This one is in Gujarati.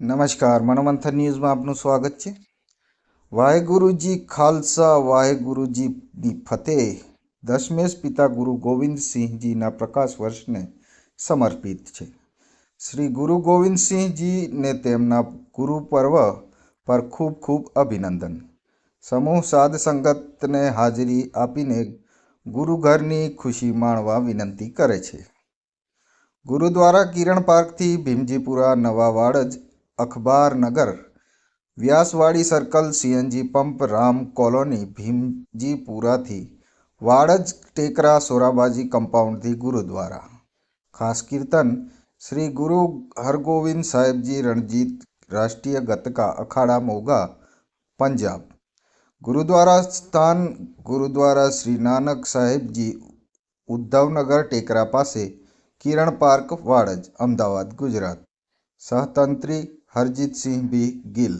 નમસ્કાર, મનોમંથન ન્યૂઝમાં આપનું સ્વાગત છે. વાહેગુરુજી ખાલસા વાહેગુરુજીની ફતેહ. દશમેશ પિતા ગુરુ ગોવિંદસિંહજીના પ્રકાશ વર્ષને સમર્પિત છે. શ્રી ગુરુ ગોવિંદસિંહજીને તેમના ગુરુ પર્વ પર ખૂબ ખૂબ અભિનંદન. સમૂહ સાધ સંગતને હાજરી આપીને ગુરુઘરની ખુશી માણવા વિનંતી કરે છે. ગુરુદ્વારા કિરણ પાર્કથી Bhimjipura Nava Vadaj Akhbarnagar Vyasvadi circle, CNG pump, Ram colony, ભીમજીપુરાથી Vadaj, ટેકરા, સોરાબાજી કમ્પાઉન્ડથી ગુરુદ્વારા. ખાસ કીર્તન, શ્રી ગુરુ હરગોવિંદ સાહેબજી રણજીત, રાષ્ટ્રીય ગતકા, અખાડા, મોગા, પંજાબ. ગુરુદ્વારા સ્થાન, ગુરુદ્વારા શ્રી નાનક સાહેબજી, ઉદ્ધવનગર, ટેકરા પાસે, કિરણ પાર્ક, વાડજ, અમદાવાદ, ગુજરાત. સહતંત્રી હરજીતસિંહ બી ગિલ